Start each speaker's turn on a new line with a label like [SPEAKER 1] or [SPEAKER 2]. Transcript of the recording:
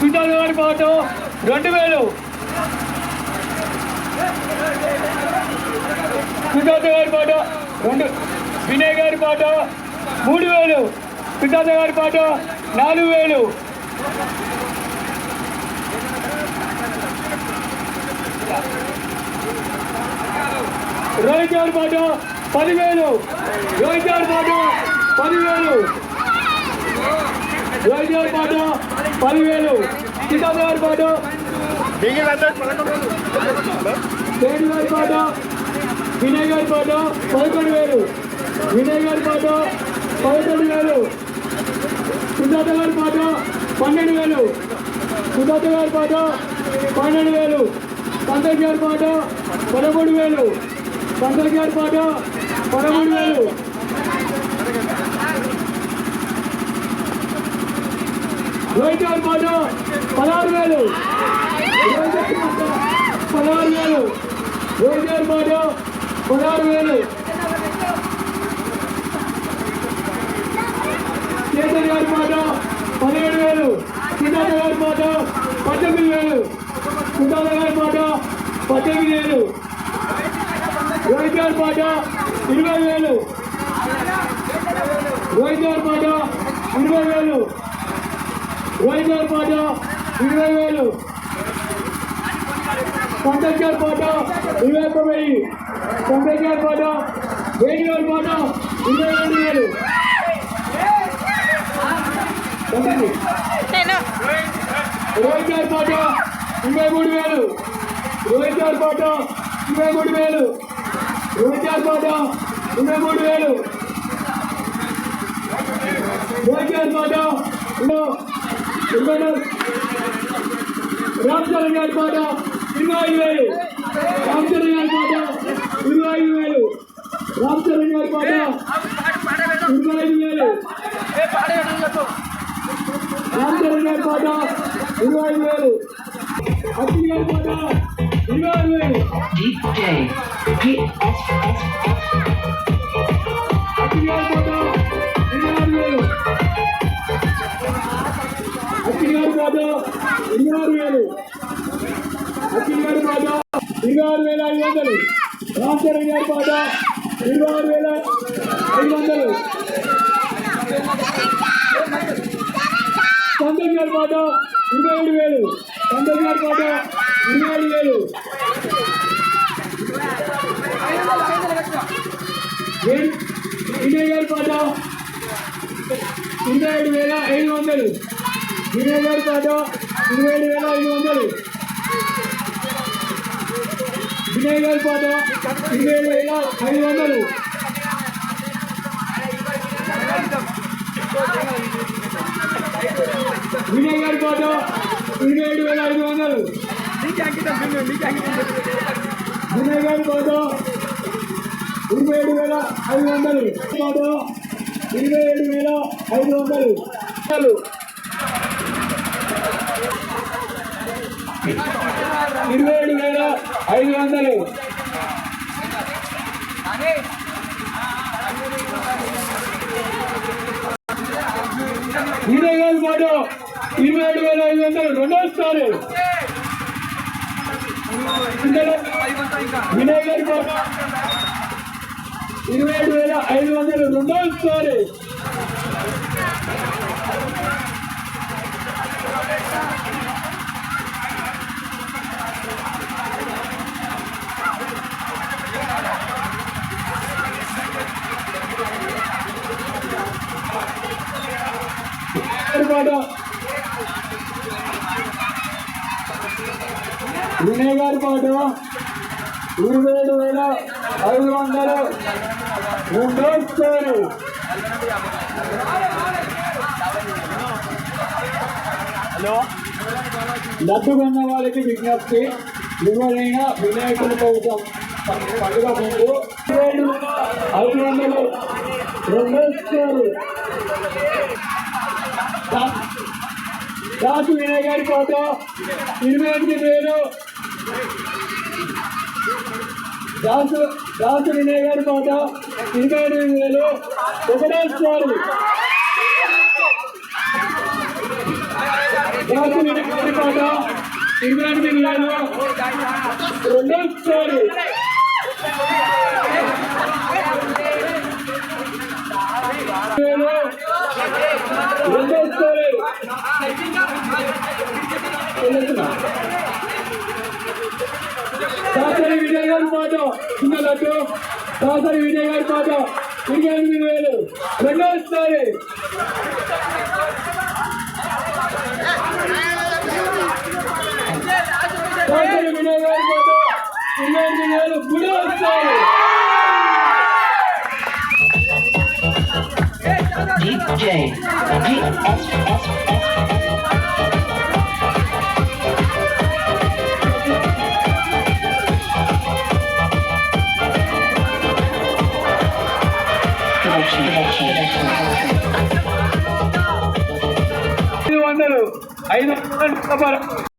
[SPEAKER 1] సుజాత గారి పాట? రెండు వేలు. సుజాత గారి పాట? రెండు. వినయ్ గారి పాట? మూడు వేలు. సుజాత గారి పాట? నాలుగు వేలు. రోహిత్ గారి పాట? పదివేలు. రోహిత్ గారి పాట? పదివేలు. రోహిత్ గారి పాట పదివేలు. సుజాత గారి పాట. పేరు గారి పాట వినయ్ గారి పాట పదకొండు వేలు వినయ్ గారి పాట పదకొండు వేలు సుజాత గారి పాట పన్నెండు వేలు సుజాత గారి పాట పన్నెండు వేలు సంతోష్ గారి పాట పదమూడు వేలు సంతోష్ గారి పాట పదమూడు వేలు రోహిత్ పాట పదహారు వేలు. పదహారు వేలు. రోహిత్ పాట పదహారు వేలు. కేసరి గారి పాట పదిహేడు వేలు. సిద్ధార్థ గారి పాట పద్దెనిమిది వేలు. సుజాత గారి పాట పద్దెనిమిది వేలు. రోహిత్ గారి పాట ఇరవై వేలు. రోహిత్ గారి పాట ఇరవై వేలు. రోహిత్ గారి పాట ఇరవై వేలు. పంకజ్ గారి పాట ఇరవై ఒక్క వెయ్యి. పంకజ్ గారి పాట వేణు గారి పాట ఇరవై రెండు వేలు. రోహిత్ గారి పాట ఇరవై మూడు వేలు. రోహిత్ గారి పాట ఇరవై మూడు వేలు. రోహిత్ గారి పాట ఇరవై మూడు వేలు. రోహిత్ గారి పాట ఇరవై నాలుగు రామ్ చరణ్ గారి పాట ఇరవై ఐదు వేలు. రామ్ చరణ్ గారి పాట ఇరవై ఐదు వేలు. రామ్ చరణ్ గారి పాట ఇరవై ఐదు వేలు. రామ్ చరణ్ గారి పాట ఇరవై ఐదు వేలు. అఖిల్ గారి పాట ఇరవై ఐదు వేలు. అఖిల్ గారి పాట అఖిల్ ఇరవై ఆరు వేలు. అఖిల్ గారి పాట ఇరవై ఆరు వేల ఐదు వందలు. రామ్ గారి పాట ఇరవై ఆరు వేల. ఐదు వందలు పంతొమ్మిది గారి పాట ఇరవై ఏడు వేలు. గారి పాట ఇరవై ఏడు వేలు వినయ్ గారి పాట ఇరవై ఏడు వేల ఐదు వందలు. ఇరవై ఏడు కాదు ఇరవై ఏడు వేల ఐదు వందలు. ఇరవై ఏడు కాదు ఇరవై ఏడు వేల ఐదు వందలు. వినయ్ గారి పాట ఇరవై ఏడు వేల ఐదు వందలు. వినయ్ గారి పాట ఇరవై ఏడు వేల ఐదు వందలు. పాట ఇరవై ఏడు వేల ఐదు వందలు. ఇరవై ఏడు వేల ఐదు వందలు. ఇరవై వేల పాటు ఇరవై ఏడు వేల ఐదు వందలు. రెండోసారి. ఇందులో వినయ్ గారి ఇరవై ఏడు వేల ఐదు వందలు. రెండోసారి. పాట వినయ్ గారి పాట ఇరవై వేల ఐదు వందలు రెండోసారి లడ్డు కొన్న వాళ్ళకి విజ్ఞప్తి ఎవరైనా వినాయకుడి కోసం పండుగ ముందు ఐదు వందలు రెండోసారి రాజు వినయ్ గారి పాట ఇరవై ఎనిమిది వేలు. దాసు దాసు వినయ్ గారి పాట ఇరవై ఎనిమిది వేలు. ఒకటోసారి కాసు వినయ్ గారి పాట ఇరవై ఎనిమిది వేలు. రెండో స్టోరీ దాసరి విజయ్ గారి పాట చిన్న లడ్డు. దాసరి విజయ్ గారి పాట ఇరవై ఎనిమిది వేలు. రెండో స్టోరీ దాసరి విజయ్ గారి పాట ఇరవై ఎనిమిది వేలు. మూడో స్టోరీ
[SPEAKER 2] DJ DSS
[SPEAKER 1] ఐదు వందలు ఐదు వందలు